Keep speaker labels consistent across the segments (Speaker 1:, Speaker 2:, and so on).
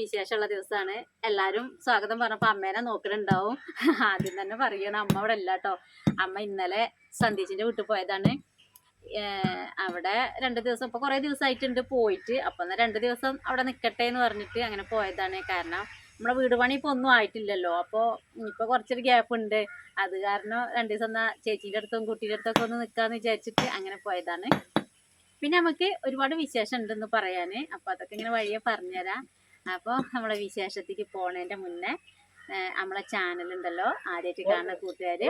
Speaker 1: വിശേഷമുള്ള ദിവസമാണ്. എല്ലാവരും സ്വാഗതം പറഞ്ഞപ്പോൾ അമ്മേനെ നോക്കണുണ്ടാവും. ആദ്യം തന്നെ പറയണം അമ്മ അവിടെ ഇല്ല കേട്ടോ അമ്മ ഇന്നലെ സന്ദേശിന്റെ വീട്ടിൽ പോയതാണ്. അവിടെ രണ്ട് ദിവസം ഇപ്പോൾ കുറേ ദിവസമായിട്ടുണ്ട് പോയിട്ട്. അപ്പൊ എന്നാൽ രണ്ട് ദിവസം അവിടെ നിൽക്കട്ടെ എന്ന് പറഞ്ഞിട്ട് അങ്ങനെ പോയതാണ്. കാരണം നമ്മുടെ വീട് പണി ഇപ്പോൾ ഒന്നും ആയിട്ടില്ലല്ലോ. അപ്പൊ ഇപ്പോൾ കുറച്ചൊരു ഗ്യാപ്പ് ഉണ്ട്. അത് കാരണം രണ്ട് ദിവസം എന്നാ ചേച്ചീന്റെ അടുത്തും കുട്ടീന്റെ അടുത്തൊക്കെ ഒന്ന് നിൽക്കാന്ന് വിചാരിച്ചിട്ട് അങ്ങനെ പോയതാണ്. പിന്നെ നമുക്ക് ഒരുപാട് വിശേഷം ഉണ്ടെന്ന് പറയാൻ അപ്പോൾ അതൊക്കെ ഇങ്ങനെ വഴിയെ പറഞ്ഞുതരാം. അപ്പോൾ നമ്മളെ വിശേഷത്തേക്ക് പോണതിന്റെ മുന്നേ നമ്മളെ ചാനലുണ്ടല്ലോ ആദ്യമായിട്ട് കാണുന്ന കൂട്ടുകാർ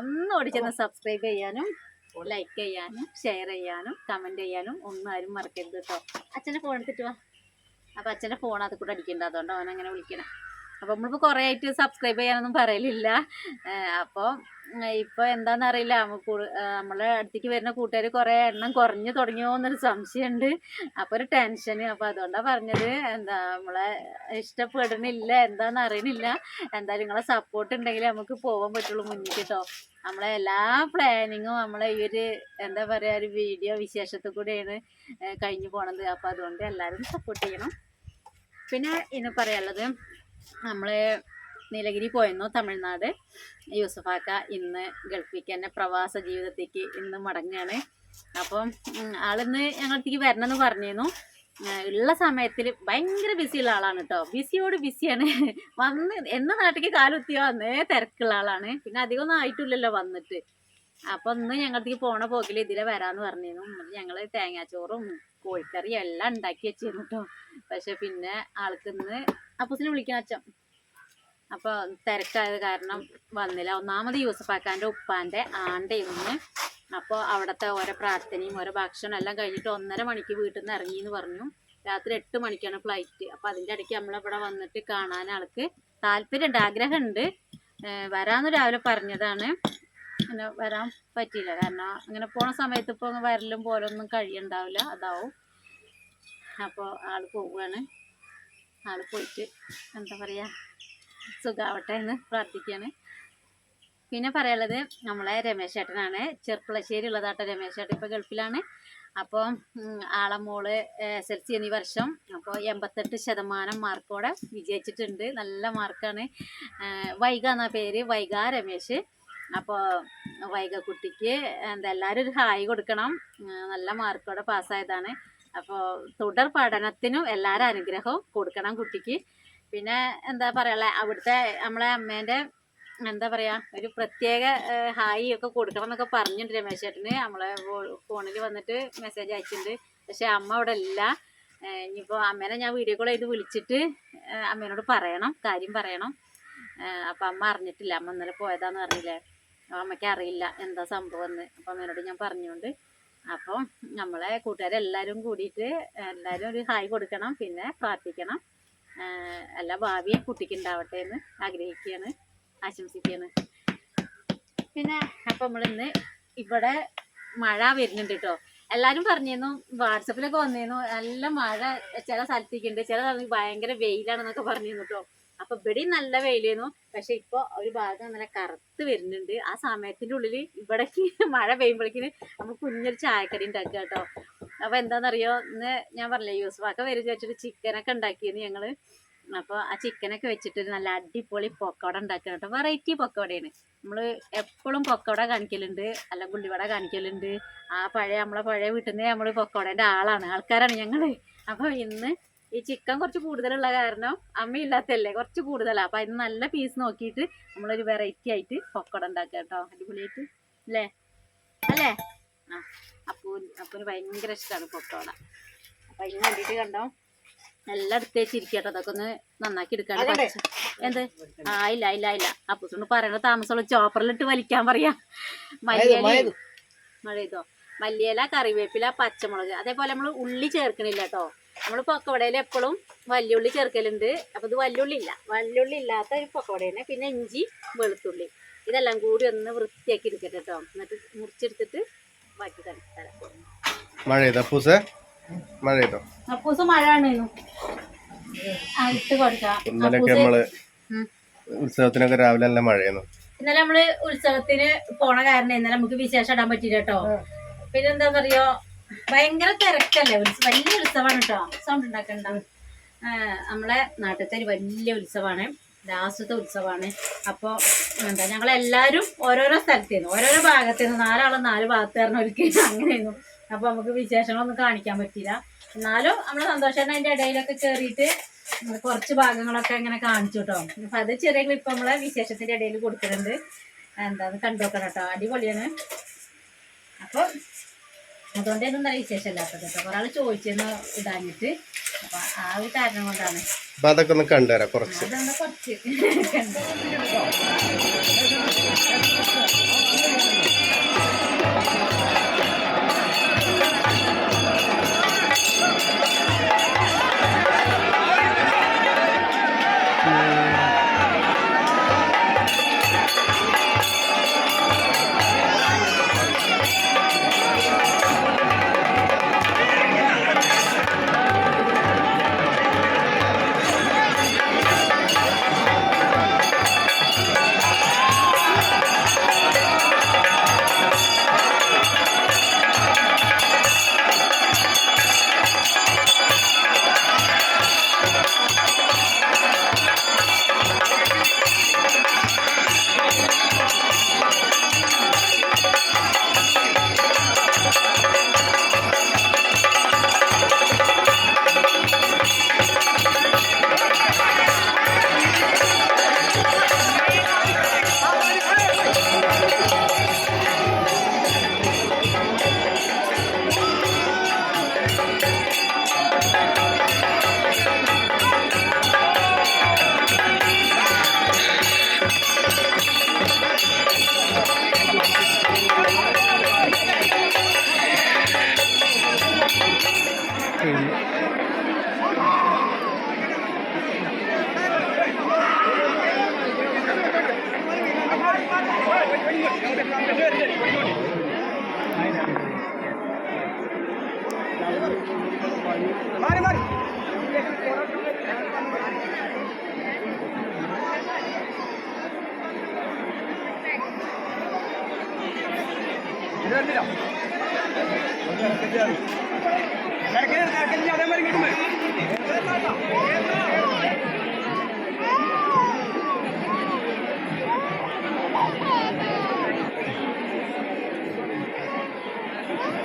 Speaker 1: ഒന്നും ഓടിച്ചെന്ന് സബ്സ്ക്രൈബ് ചെയ്യാനും ലൈക്ക് ചെയ്യാനും ഷെയർ ചെയ്യാനും കമന്റ് ചെയ്യാനും ഒന്നും ആരും മറക്കരുത് കേട്ടോ അച്ഛന്റെ ഫോൺ എടുത്തിട്ട് വാ. അപ്പോൾ അച്ഛന്റെ ഫോൺ അത് കൂടെ അടിക്കണ്ട അതുകൊണ്ട് അവനങ്ങനെ വിളിക്കണം. അപ്പോൾ നമ്മളിപ്പോൾ കുറേ ആയിട്ട് സബ്സ്ക്രൈബ് ചെയ്യാനൊന്നും പറയലില്ല. അപ്പോൾ ഇപ്പോൾ എന്താണെന്നറിയില്ല നമ്മളെ അടുത്തേക്ക് വരുന്ന കൂട്ടുകാർ കുറേ എണ്ണം കുറഞ്ഞു തുടങ്ങിയോ എന്നൊരു സംശയമുണ്ട് അപ്പോൾ ഒരു ടെൻഷൻ അപ്പോൾ അതുകൊണ്ടാണ് പറഞ്ഞത് എന്താ നമ്മളെ ഇഷ്ടപ്പെടണില്ല എന്താണെന്ന് അറിയണില്ല. എന്തായാലും നിങ്ങളെ സപ്പോർട്ട് ഉണ്ടെങ്കിൽ നമുക്ക് പോകാൻ പറ്റുള്ളൂ മുന്നിൽ കേട്ടോ. നമ്മളെ എല്ലാ പ്ലാനിങ്ങും നമ്മളെ ഈ ഒരു എന്താ പറയുക ഒരു വീഡിയോ വിശേഷത്തിൽ കൂടെയാണ് കഴിഞ്ഞു പോണത്. അപ്പോൾ അതുകൊണ്ട് എല്ലാവരും സപ്പോർട്ട് ചെയ്യണം. പിന്നെ ഇന്ന് പറയാനുള്ളത് നമ്മൾ നീലഗിരി പോയിരുന്നു തമിഴ്നാട്. യൂസഫാക്ക ഇന്ന് ഗൾഫിലേക്ക് തന്നെ പ്രവാസ ജീവിതത്തേക്ക് ഇന്ന് മടങ്ങുകയാണ് അപ്പം ആളിന്ന് ഞങ്ങളത്തേക്ക് വരണമെന്ന് പറഞ്ഞിരുന്നു. ഉള്ള സമയത്തിൽ ഭയങ്കര ബിസിയുള്ള ആളാണ് കേട്ടോ ബിസിയോട് ബിസിയാണ്. വന്ന് എന്ന നാട്ടിലേക്ക് കാലുത്തിയോ അന്നേ തിരക്കുള്ള ആളാണ്. പിന്നെ അധികം ഒന്നും ആയിട്ടില്ലല്ലോ വന്നിട്ട്. അപ്പൊ ഇന്ന് ഞങ്ങളത്തേക്ക് പോണ പോക്കിൽ ഇതിലെ വരാന്ന് പറഞ്ഞിരുന്നു. ഞങ്ങൾ തേങ്ങാച്ചോറും കോഴിക്കറിയും എല്ലാം ഉണ്ടാക്കി വെച്ചിരുന്നു കേട്ടോ പക്ഷെ പിന്നെ ആൾക്ക് ഇന്ന് അപ്പൂസിനെ വിളിക്കണം അച്ഛൻ. അപ്പൊ തിരക്കായത് കാരണം വന്നില്ല. ഒന്നാമത് ഉപ്പാന്റെ ആണ്ട ഇന്ന് അപ്പോൾ അവിടുത്തെ ഓരോ പ്രാർത്ഥനയും ഓരോ ഭക്ഷണം എല്ലാം കഴിഞ്ഞിട്ട് ഒന്നര മണിക്ക് വീട്ടിൽ നിന്ന് ഇറങ്ങി എന്ന് പറഞ്ഞു. രാത്രി എട്ട് മണിക്കാണ് ഫ്ലൈറ്റ്. അപ്പോൾ അതിന്റെ ഇടയ്ക്ക് നമ്മളിവിടെ വന്നിട്ട് കാണാൻ ആൾക്ക് താല്പര്യമുണ്ട് ആഗ്രഹമുണ്ട്. വരാന്ന് രാവിലെ പറഞ്ഞതാണ്. പിന്നെ വരാൻ പറ്റിയില്ല. കാരണം അങ്ങനെ പോണ സമയത്ത് ഇപ്പോൾ വരലും പോലൊന്നും കഴിയണ്ടാവില്ല. അതാവും. അപ്പോൾ ആൾ പോവുകയാണ് ആൾ പോയിട്ട് എന്താ പറയാ സുഖാവട്ടെ എന്ന് പ്രാർത്ഥിക്കുകയാണ്. പിന്നെ പറയാനുള്ളത് നമ്മളെ രമേശ് ചേട്ടനാണ്. ചെർപ്പുളശ്ശേരി ഉള്ളതാട്ടോ രമേശ് ചേട്ടൻ ഇപ്പോൾ ഗൾഫിലാണ്. അപ്പോൾ ആളെ മോൾ എസ് എൽ സി എന്നീ വർഷം. അപ്പോൾ എൺപത്തെട്ട് ശതമാനം മാർക്കോടെ വിജയിച്ചിട്ടുണ്ട്. നല്ല മാർക്കാണ് വൈഗ എന്ന പേര്. വൈഗ രമേശ്. അപ്പോൾ വൈഗ കുട്ടിക്ക് എന്താ എല്ലാവരും ഒരു ഹായ് കൊടുക്കണം. നല്ല മാർക്കോടെ പാസ്സായതാണ് അപ്പോൾ തുടർ പഠനത്തിനും എല്ലാവരും അനുഗ്രഹവും കൊടുക്കണം കുട്ടിക്ക്. പിന്നെ എന്താ പറയുക അവിടുത്തെ നമ്മളെ അമ്മേന്റെ എന്താ പറയാ ഒരു പ്രത്യേക ഹായി ഒക്കെ കൊടുക്കണം എന്നൊക്കെ പറഞ്ഞിട്ടുണ്ട് രമേശ് ചേട്ടന്. നമ്മളെ ഫോണിൽ വന്നിട്ട് മെസ്സേജ് അയച്ചിട്ടുണ്ട്. പക്ഷെ അമ്മ അവിടെ ഇല്ല. ഇനിയിപ്പോൾ അമ്മേനെ ഞാൻ വീഡിയോ കോൾ ചെയ്ത് വിളിച്ചിട്ട് അമ്മേനോട് പറയണം കാര്യം പറയണം. അപ്പം അമ്മ അറിഞ്ഞിട്ടില്ല. അമ്മ ഇന്നലെ പോയതാന്ന് പറഞ്ഞില്ലേ അമ്മയ്ക്ക് അറിയില്ല എന്താ സംഭവം എന്ന്. അപ്പം അമ്മേനോട് ഞാൻ പറഞ്ഞുകൊണ്ട് അപ്പം നമ്മളെ കൂട്ടുകാരെല്ലാവരും കൂടിയിട്ട് എല്ലാവരും ഒരു ഹായ് കൊടുക്കണം പിന്നെ പ്രാർത്ഥിക്കണം. എല്ലാ ഭാവിയും കുട്ടിക്ക് ഉണ്ടാവട്ടെ എന്ന് ആഗ്രഹിക്കുകയാണ് ആശംസിക്കുകയാണ്. പിന്നെ അപ്പം നമ്മളിന്ന് ഇവിടെ മഴ വരുന്നുണ്ട് കേട്ടോ എല്ലാവരും പറഞ്ഞിരുന്നു വാട്സപ്പിലൊക്കെ വന്നിരുന്നു നല്ല മഴ ചില സ്ഥലത്തേക്ക് ഉണ്ട് ചില സ്ഥലത്ത് ഭയങ്കര വെയിലാണെന്നൊക്കെ പറഞ്ഞിരുന്നു കേട്ടോ അപ്പൊ ഇവിടെയും നല്ല വെയിലായിരുന്നു. പക്ഷെ ഇപ്പൊ ഒരു ഭാഗം നല്ല കറുത്ത് വരുന്നുണ്ട്. ആ സമയത്തിന്റെ ഉള്ളിൽ ഇവിടേക്ക് മഴ പെയ്യുമ്പോഴേക്കിന് നമ്മൾ കുഞ്ഞൊരു ചായക്കടി ഉണ്ടാക്കുക കേട്ടോ. അപ്പൊ എന്താണെന്നറിയോ? ഇന്ന് ഞാൻ പറഞ്ഞില്ലേ യൂസ്ഫാക്ക വരും ചോദിച്ചിട്ട് ചിക്കനൊക്കെ ഉണ്ടാക്കിയിരുന്നു ഞങ്ങൾ. അപ്പോൾ ആ ചിക്കനൊക്കെ വെച്ചിട്ട് നല്ല അടിപൊളി പൊക്കോട ഉണ്ടാക്കുക കേട്ടോ. വെറൈറ്റി പൊക്കോടയാണ് നമ്മൾ എപ്പോഴും പൊക്കോട കാണിക്കലുണ്ട്. അല്ല ഗുള്ളിവട കാണിക്കലുണ്ട്. ആ പഴയ നമ്മളെ പഴയ വീട്ടിൽ നിന്ന് നമ്മൾ പൊക്കോടേന്റെ ആളാണ്. ആൾക്കാരാണ് ഞങ്ങൾ അപ്പോൾ ഇന്ന് ഈ ചിക്കൻ കുറച്ച് കൂടുതലുള്ള കാരണം അമ്മ ഇല്ലാത്തല്ലേ കുറച്ച് കൂടുതലാണ് അപ്പൊ അതിന് നല്ല പീസ് നോക്കിയിട്ട് നമ്മളൊരു വെറൈറ്റി ആയിട്ട് പൊക്കട ഉണ്ടാക്കുക കേട്ടോ. അടിപൊളിയായിട്ട്. അല്ലേ? അല്ലേ? ആ. അപ്പോൾ അപ്പൂന് ഭയങ്കര ഇഷ്ടമാണ് പൊക്കോട. അപ്പം അതിന് വേണ്ടിയിട്ട് കണ്ടോ? നല്ല എടുത്ത് ചിരിക്കട്ടോ അതൊക്കെ ഒന്ന് നന്നാക്കി എടുക്കാണ്ട് എന്ത്? ആ ഇല്ല ഇല്ല ഇല്ല. അപ്പൂസോണ്ട് പറയണ താമസമുള്ള ചോപ്പറിലിട്ട് വലിക്കാൻ പറയാ. മല്ലിയില മഴ ചെയ്തോ മല്ലിയില കറിവേപ്പില പച്ചമുളക്. അതേപോലെ നമ്മൾ ഉള്ളി ചേർക്കണില്ല കേട്ടോ. നമ്മൾ പൊക്കവടയിൽ എപ്പോഴും വല്യുള്ളി ചേർക്കലുണ്ട്. അപ്പോൾ ഇത് വല്യുള്ളി ഇല്ല വല്യുള്ളി ഇല്ലാത്ത ഒരു പൊക്കവടയാണ് പിന്നെ ഇഞ്ചി വെളുത്തുള്ളി. ഇതെല്ലാം കൂടി ഒന്ന് വൃത്തിയാക്കി എടുക്കട്ടെ കേട്ടോ എന്നിട്ട് മുറിച്ചെടുത്തിട്ട് ബാക്കി തരാം
Speaker 2: മഴ ചെയ്തോ പൂസേ മഴ ചെയ്തോ
Speaker 1: അപ്പൂസ് മഴ ആണേനു ആ ഇട്ട് കൊടുക്കാം.
Speaker 2: ഇന്നലെയൊക്കെ
Speaker 1: അപ്പൂസ് നമ്മൾ
Speaker 2: ഉത്സവത്തിനൊക്കെ രാവിലെ നല്ല മഴയായിരുന്നു.
Speaker 1: ഇന്നലെ നമ്മൾ ഉത്സവത്തിന് പോണ കാരണം ഇന്നലെ നമുക്ക് വിശേഷം ഇടാൻ പറ്റില്ല കേട്ടോ പിന്നെ എന്താ പറയോ ഭയങ്കര തിരക്കല്ലേ? ഉത്സവം വലിയ ഉത്സവമാണ് കേട്ടോ സൗണ്ട് ഉണ്ടാക്കണ്ട. നമ്മളെ നാട്ടിലത്തെ ഒരു വലിയ ഉത്സവമാണ്. ലാസ്റ്റത്തെ ഉത്സവമാണ്. അപ്പോൾ എന്താ ഞങ്ങളെല്ലാവരും ഓരോരോ സ്ഥലത്തേന്ന്. ഓരോരോ ഭാഗത്തേന്ന്. നാലാളും നാല് ഭാഗത്ത് കാരണം ഒരിക്കലും അങ്ങനെയായിരുന്നു. അപ്പോൾ നമുക്ക് വിശേഷങ്ങളൊന്നും കാണിക്കാൻ പറ്റില്ല എന്നാലും നമ്മൾ സന്തോഷം അതിന്റെ ഇടയിലൊക്കെ കയറിയിട്ട് കുറച്ച് ഭാഗങ്ങളൊക്കെ ഇങ്ങനെ കാണിച്ചു കേട്ടോ അപ്പം അത് ചെറിയ ക്ലിപ്പ് നമ്മളെ വിശേഷത്തിന്റെ ഇടയിൽ കൊടുക്കുന്നുണ്ട്. എന്താന്ന് കണ്ടു നോക്കണം കേട്ടോ അടിപൊളിയാണ്. അപ്പോൾ അതുകൊണ്ട് ഇതൊന്നും വിശേഷം ഇല്ലാത്തത് കേട്ടോ ഒരാൾ ചോദിച്ചെന്ന് ഇടാഞ്ഞിട്ട് അപ്പൊ ആ ഒരു കാരണം കൊണ്ടാണ്.
Speaker 2: അപ്പൊ അതൊക്കെ ഒന്ന് കണ്ടുതരാം കുറച്ച്.
Speaker 1: കുറച്ച് കണ്ടു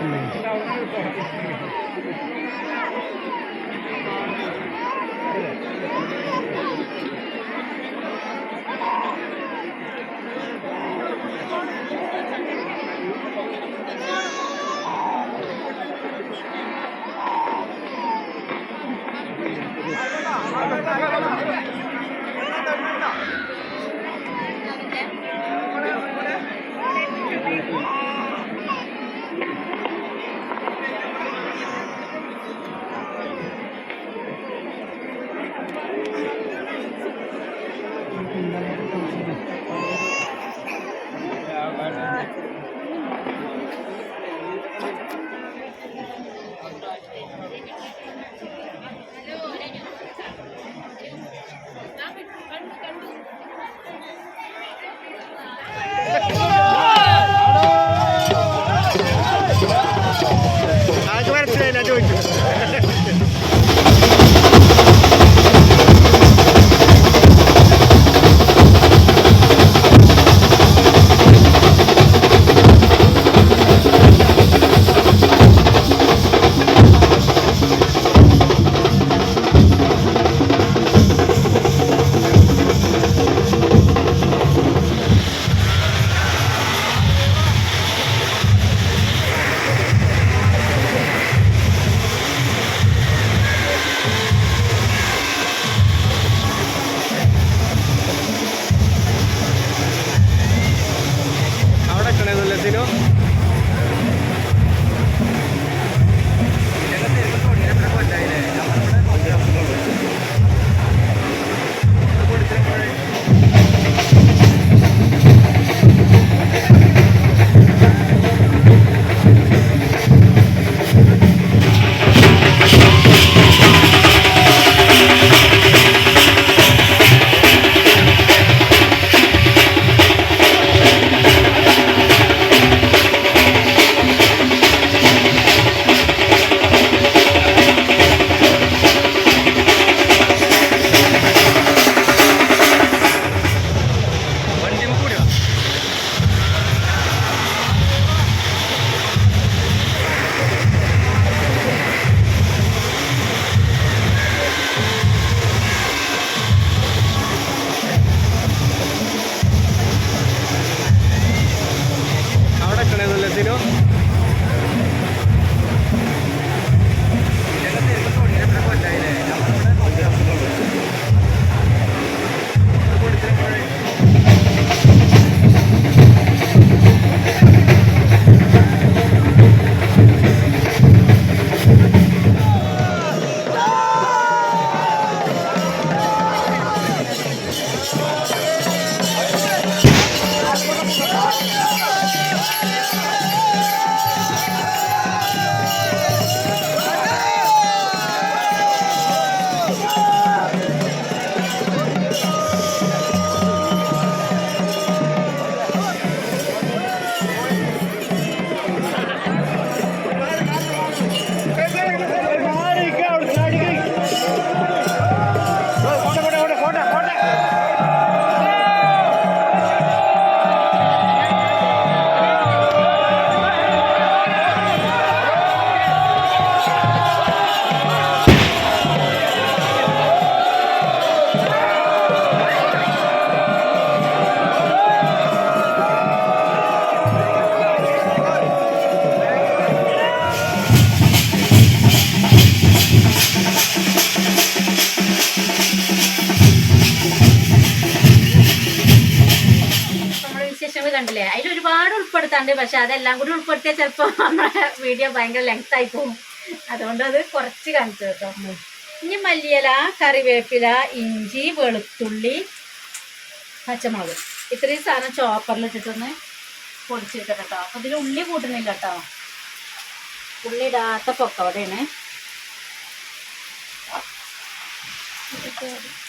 Speaker 1: নেই പക്ഷെ അതെല്ലാം കൂടി ഉൾപ്പെടുത്തിയാൽ ചിലപ്പോൾ നമ്മുടെ വീഡിയോ ഭയങ്കര ലെങ്ത് ആയി പോകും അതുകൊണ്ട് അത് കുറച്ച് കാണിച്ചു കേട്ടോ. ഇനി മല്ലിയില കറിവേപ്പില ഇഞ്ചി വെളുത്തുള്ളി പച്ചമുളക്. ഇത്രയും സാധനം ചോപ്പറിൽ ഇട്ടിട്ടൊന്ന് പൊടിച്ചെടുക്കട്ടെ കേട്ടോ. അപ്പൊ ഇതിൽ ഉള്ളി കൂട്ടുന്നില്ല കേട്ടോ. ഉള്ളി ഇടാത്ത പൊക്കവടയാണ്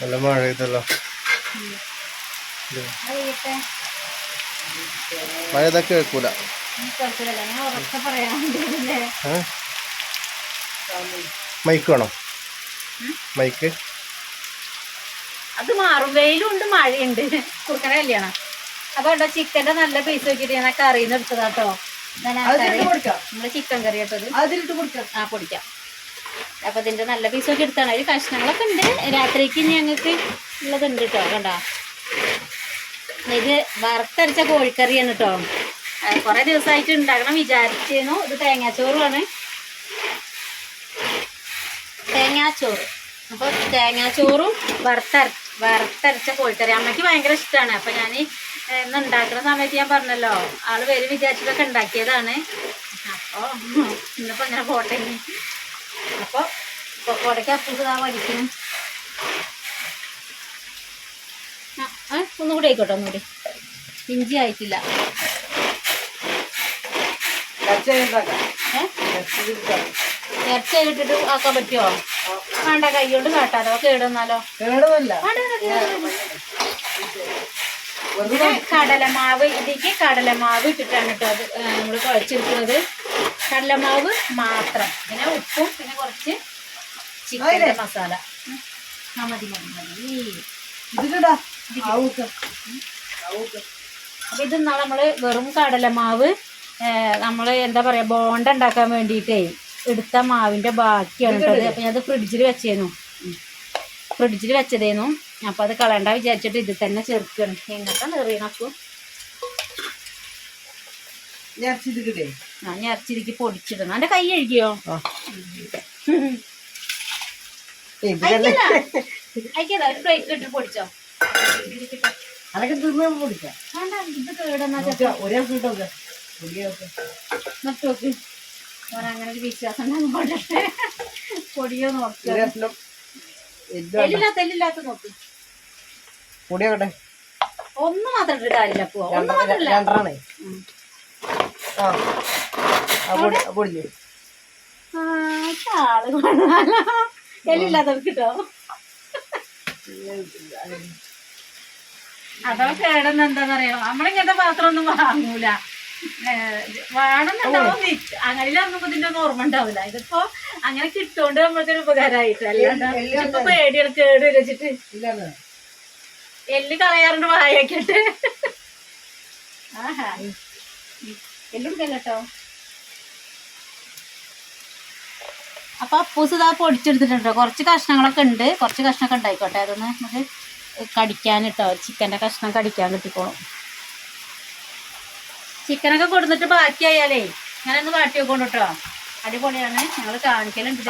Speaker 2: നല്ല മഴ ഇതല്ലോ
Speaker 1: അറിയട്ടെ
Speaker 2: വെക്കൂല. കേൾക്കൂല മൈക്ക് വേണോ? മൈക്ക്?
Speaker 1: അത് മാറും. വെയിലുണ്ട് മഴയുണ്ട്. കുറുക്കനെ കല്യാണം. അപ്പൊ ഉണ്ടോ ചിക്കന്റെ നല്ല പീസ് വെച്ചിട്ട് ഞാൻ കറിയിൽ നിന്ന് എടുത്തതാ കേട്ടോ നമ്മൾ ചിക്കൻ കറി കേട്ടത്
Speaker 3: അതിലിട്ട് കൊടുക്കാം
Speaker 1: ആ പൊടിക്കാം. അപ്പൊ ഇതിന്റെ നല്ല പീസ് ഒക്കെ എടുത്താണ്. അതിൽ കഷ്ണങ്ങളൊക്കെ ഉണ്ട്. രാത്രിക്ക് ഞങ്ങൾക്ക് ഉള്ളതുണ്ട് കേട്ടോ. കണ്ടോ? ഇത് വറുത്തരച്ച കോഴിക്കറിയാണ് കേട്ടോ കുറെ ദിവസമായിട്ട് ഉണ്ടാക്കണം വിചാരിച്ചിരുന്നു. ഇത് തേങ്ങാച്ചോറുമാണ് തേങ്ങാച്ചോറ്. അപ്പൊ തേങ്ങാച്ചോറും വറുത്തര വറുത്തരച്ച കോഴിക്കറി. അമ്മയ്ക്ക് ഭയങ്കര ഇഷ്ടമാണ് അപ്പൊ ഞാൻ ഇന്ന് ഉണ്ടാക്കുന്ന സമയത്ത് ഞാൻ പറഞ്ഞല്ലോ ആൾ പേര് വിചാരിച്ചിട്ടൊക്കെ ഉണ്ടാക്കിയതാണ്. അപ്പൊ ഇന്നിപ്പോ ഇങ്ങനെ പോട്ടെ ഇനി. അപ്പൊ കൊടയ്ക്ക് അപ്പൂസ് ആ, ആ, ഒന്നുകൂടി ആയിക്കോട്ടെ ഒന്നുകൂടി. ഇഞ്ചി ആയിട്ടില്ല. ഇറച്ചി ഇട്ടിട്ട് ആക്കാൻ പറ്റുമോ വേണ്ട കൈ കൊണ്ട് കാട്ടാലോ കേടുവന്നാലോ. ഇതിന് കടലമാവ് ഇതിക്ക് കടലമാവ് ഇട്ടിട്ടാണ് കേട്ടോ അത് നമ്മൾ കുഴച്ചെടുക്കുന്നത്. കടലമാവ് മാത്രം. പിന്നെ ഉപ്പും പിന്നെ കുറച്ച് ചിക്കൻ മസാല. മതി മതി മതി.
Speaker 3: ഇതിലിടാ.
Speaker 1: അപ്പൊ ഇത് നമ്മൾ വെറും കടലമാവ് നമ്മൾ എന്താ പറയാ ബോണ്ട ഉണ്ടാക്കാൻ വേണ്ടിയിട്ടേ എടുത്ത മാവിന്റെ ബാക്കിയാണ് കേട്ടത് അപ്പൊ ഞാനത് ഫ്രിഡ്ജിൽ വെച്ചേനു. ഫ്രിഡ്ജിൽ വെച്ചതേനു. അപ്പൊ അത് കളയണ്ട വിചാരിച്ചിട്ട് ഇത് തന്നെ ചേർക്കണം. എങ്ങനത്തെ നിറയണക്കും
Speaker 3: ഞാൻ ഇതിലിടേ
Speaker 1: ആ ഞാൻ ഇറച്ചിരിക്ക് പൊടിച്ചിടണം. എന്റെ കൈ കഴുകിയോ? അയക്കതാ ഒരു പ്ലേറ്റിൽ പൊടിച്ചോ?
Speaker 3: അതൊക്കെ തിന്നാൻ പൊടിക്കാം
Speaker 1: വേണ്ട ഇത് കേടെന്നാ
Speaker 3: ഒരേ കിട്ടൊക്കെ പൊടിയൊക്കെ.
Speaker 1: അങ്ങനെ ഒരു വിശ്വാസം പൊടിയോ എല്ലില്ലാത്ത എല്ലില്ലാത്ത നോക്ക്. ഒന്ന് മാത്രം ഇട്ടിട്ട് കാര്യമില്ല പോ ഒന്ന് മാത്രം
Speaker 3: രണ്ടെണ്ണേ. ആ. ആ പൊടി ആ പൊടിഞ്ഞു
Speaker 1: ആ, ആൾ കൊള്ളാലോ. എല്ലില്ലാത്തവർക്ക് കിട്ടോ? അതോ കേടെന്ന് എന്താന്നറിയോ? നമ്മളിങ്ങനത്തെ പാത്രം ഒന്നും വാങ്ങൂല വേണമെന്നുണ്ടാവും അങ്ങനെ ഇറങ്ങുമ്പോ ഇതിന്റെ ഒന്നും ഓർമ്മ ഉണ്ടാവില്ല ഇതിപ്പോ അങ്ങനെ കിട്ടുകൊണ്ട് നമ്മൾക്കൊരു ഉപകാരമായിട്ട് അല്ലാണ്ട് ഇപ്പൊ പേടിയാണ് കേട് വെച്ചിട്ട്. എല്ല് കളയാറുണ്ട് വായൊക്കെട്ട് ആഹാ. എല്ലുണ്ടല്ലോ കേട്ടോ അപ്പൊ അപ്പൂസ് ഇതാ പൊടിച്ചെടുത്തിട്ടുണ്ട് കുറച്ച് കഷ്ണങ്ങളൊക്കെ ഉണ്ട്. കുറച്ച് കഷ്ണമൊക്കെ ഉണ്ടായിക്കോട്ടെ. അതൊന്ന് നമുക്ക് കടിക്കാനിട്ടോ. ചിക്കന്റെ കഷ്ണം കടിക്കാൻ കിട്ടിക്കോളും. ചിക്കനൊക്കെ കൊടുത്തിട്ട് ബാക്കിയായാലേ ഞാനൊന്ന് വാട്ടി വെക്കൊണ്ട് കേട്ടോ അടിപൊളിയാണ്. ഞങ്ങൾ കാണിക്കലുണ്ട്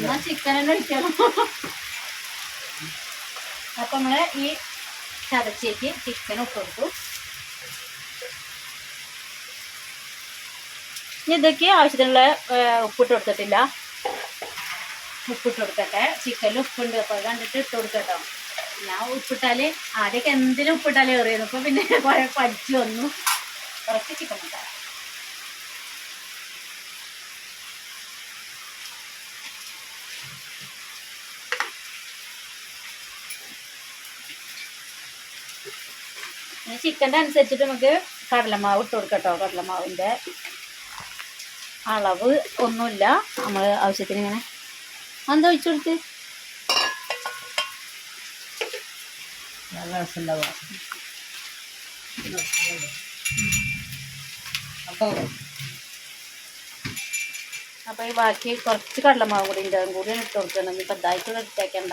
Speaker 1: എന്നാ ചിക്കൻ തന്നെ ഒഴിക്കണം. അപ്പൊ നമ്മൾ ഈ ചതച്ചേക്ക് ചിക്കൻ ഇട്ട് കൊടുത്തു. ഇനി ഇതൊക്കെ ആവശ്യത്തിനുള്ള ഉപ്പിട്ട് കൊടുത്തിട്ടില്ല. ഉപ്പിട്ട് കൊടുക്കട്ടെ ചിക്കനിൽ ഉപ്പുണ്ട്. അപ്പൊ കണ്ടിട്ട് ഇട്ട് കൊടുക്കട്ടോ. ഞാൻ ഉപ്പിട്ടാൽ ആദ്യമൊക്കെ എന്തിനും ഉപ്പിട്ടാലേ എറിയുന്നു അപ്പൊ പിന്നെ കുറെ പഠിച്ചു വന്നു. കുറച്ച് ചിക്കൻ മസാല ചിക്കന്റെ അനുസരിച്ചിട്ട് നമുക്ക് കടലമാവ് ഇട്ട് കൊടുക്കട്ടോ. കടലമാവിന്റെ അളവ് ഒന്നുമില്ല. നമ്മൾ ആവശ്യത്തിന് ഇങ്ങനെ എന്താ ഒഴിച്ചു കൊടുത്ത്? അപ്പോൾ ഈ ബാക്കി കുറച്ച് കടലമാവ് കൂടി ഉണ്ട്. കൂടി ഇട്ട് കൊടുക്കണം. ഇപ്പം ഇതായിട്ട് എടുത്തേക്കണ്ട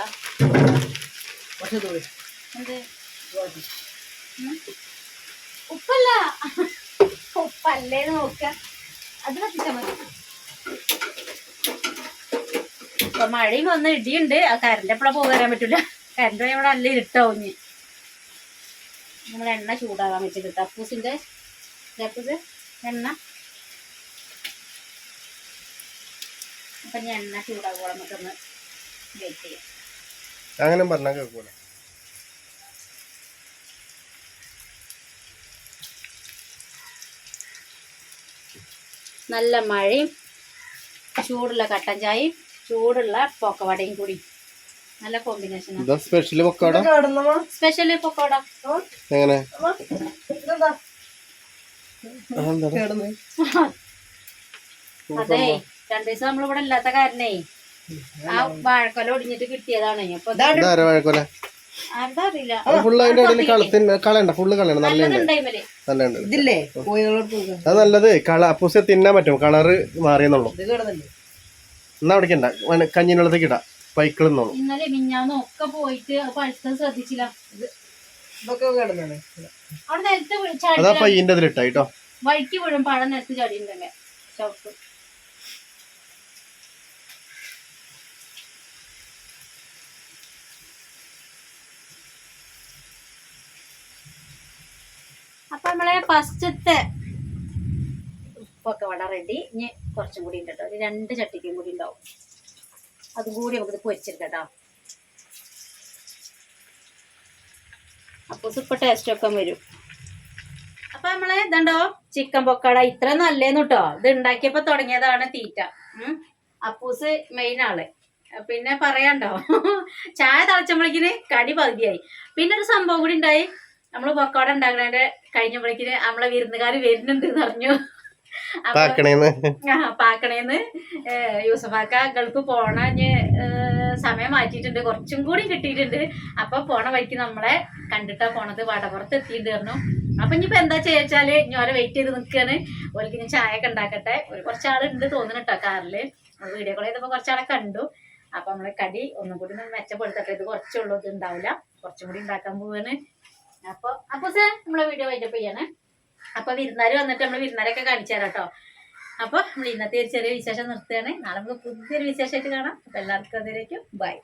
Speaker 1: എന്ത്? ഉപ്പല്ല. ഉപ്പല്ലേ നോക്ക അത് മതി. ഇപ്പൊ മഴയും വന്ന് ഇടിയുണ്ട്. ആ കറണ്ട് എപ്പോഴാ പോകാൻ പറ്റൂല. കറണ്ട് പോയി ഇവിടെ നല്ല ഇരുട്ടാവും ഇനി. നമ്മൾ എണ്ണ ചൂടാകാൻ വെച്ചിട്ട് തപ്പൂസിന്റെ തപ്പൂസ് എണ്ണ. അപ്പൊ ഞാൻ എണ്ണ ചൂടാകുമ്പോൾ നമുക്കൊന്ന് വെയിറ്റ് ചെയ്യാം.
Speaker 2: അങ്ങനെ പറഞ്ഞാൽ കേൾക്കൂല.
Speaker 1: നല്ല മഴയും ചൂടുള്ള കട്ടൻ ചായയും ചൂടുള്ള പൊക്കവടയും കൂടി. നല്ല കോമ്പിനേഷൻ
Speaker 2: സ്പെഷ്യൽ
Speaker 3: പൊക്കവട?
Speaker 1: സ്പെഷ്യൽ പൊക്കവട.
Speaker 2: എങ്ങനെ?
Speaker 1: അതെ രണ്ടു ദിവസം നമ്മളിവിടെ ഇല്ലാത്ത കാരണേ ആ വാഴക്കൊല ഒടിഞ്ഞിട്ട് കിട്ടിയതാണ്. അപ്പൊ
Speaker 2: അത് ഫുള്ള് അതിന്റെ ഇടയിൽ കളത്തിന് കളയണ്ട ഫുള്ള് കളയണം നല്ല നല്ല ഉണ്ട്.
Speaker 3: ഇതില്ലേ? കോഴികളോട് കൊടുക്കാം
Speaker 2: അത് നല്ലത്. കള അപ്പൂസെ തിന്നാൻ പറ്റും. കളറ് മാറിയെന്നുള്ളൂ. എന്നാ അവിടേക്കണ്ട. കഞ്ഞിനുള്ളത്തേക്ക് ഇടാം. പൈക്കിളുന്നോളൂ.
Speaker 1: ഇന്നലെ മിഞ്ഞാന്നും ഒക്കെ പോയിട്ട് അത് പഴുത്തത് ശ്രദ്ധിച്ചില്ല. അവിടെ നിലത്ത് ചാടി
Speaker 2: പയ്യന്റെ അതിലിട്ടാ കേട്ടോ.
Speaker 1: വഴിക്ക് വീഴും. പഴം നിലത്ത് ചാടിയിട്ടുണ്ടെങ്കിൽ അപ്പൊ നമ്മളെ ഫസ്റ്റത്തെ ഉപ്പൊക്കെ വട റെഡി ഇനി കുറച്ചും കൂടി ഉണ്ട് കേട്ടോ ഒരു രണ്ട് ചട്ടിക്കും കൂടി ഉണ്ടാവും അതും കൂടി നമുക്ക് പൊരിച്ചെടുക്കട്ടോ കേട്ടോ അപ്പൊ ഇപ്പൊ ടേസ്റ്റ് ഒക്കെ വരും. അപ്പൊ നമ്മളെ ഇതുണ്ടോ ചിക്കൻ പൊക്കട ഇത്ര നല്ലേന്ന് കേട്ടോ ഇത് ഉണ്ടാക്കിയപ്പോ തുടങ്ങിയതാണ് തീറ്റ. അപ്പൂസ് മെയിൻ ആൾ. പിന്നെ പറയാണ്ടോ? ചായ തളച്ചപ്പോഴേക്കിന് കടി പകുതിയായി. പിന്നെ ഒരു സംഭവം കൂടി ഉണ്ടായി നമ്മൾ പൊക്കോട കഴിഞ്ഞ കഴിഞ്ഞപ്പോഴേക്കിന് നമ്മളെ വിരുന്നുകാർ വരുന്നുണ്ട് എന്ന് പറഞ്ഞു
Speaker 2: പാക്കണേന്ന്.
Speaker 1: യൂസഫാക്ക ഗൾഫ് പോണ സമയം മാറ്റിയിട്ടുണ്ട്. കുറച്ചും കൂടി കിട്ടിയിട്ടുണ്ട്. അപ്പൊ പോണ വഴിക്ക് നമ്മളെ കണ്ടിട്ടാ പോണത്. വടപുറത്ത് എത്തിയിട്ട് പറഞ്ഞു. അപ്പൊ ഇനിയിപ്പോ എന്താ ചെയ്യാച്ചാൽ ഇനി ഓരെ വെയിറ്റ് ചെയ്ത് നിൽക്കാണ് ഓർക്ക് ഇനി ചായ ഒക്കെ ഉണ്ടാക്കട്ടെ. ഒരു കുറച്ചാളുണ്ട് തോന്നുന്നു കേട്ടോ കാറിൽ. വീഡിയോ കോൾ ചെയ്തപ്പോ കുറച്ചാളെ കണ്ടു. അപ്പൊ നമ്മളെ കടി ഒന്നും കൂടി മെച്ചപ്പെടുത്തട്ടെ. ഇത് കുറച്ചുള്ളൂ ഇത് ഉണ്ടാവില്ല കുറച്ചും കൂടി ഉണ്ടാക്കാൻ പോവാണ്. അപ്പൊ അപ്പൊ സാർ നമ്മളെ വീഡിയോ വൈൻഡപ്പ് ചെയ്യണേ. അപ്പൊ വിരുന്നാര് വന്നിട്ട് നമ്മൾ വിരുന്നാരൊക്കെ കാണിച്ചു കേട്ടോ അപ്പൊ നമ്മൾ ഇന്നത്തെ ഒരു ചെറിയ വിശേഷം നിർത്തുകയാണ്. നാളെ നമുക്ക് പുതിയൊരു വിശേഷമായിട്ട് കാണാം. അപ്പൊ എല്ലാവർക്കും അതിലേക്കും ബൈ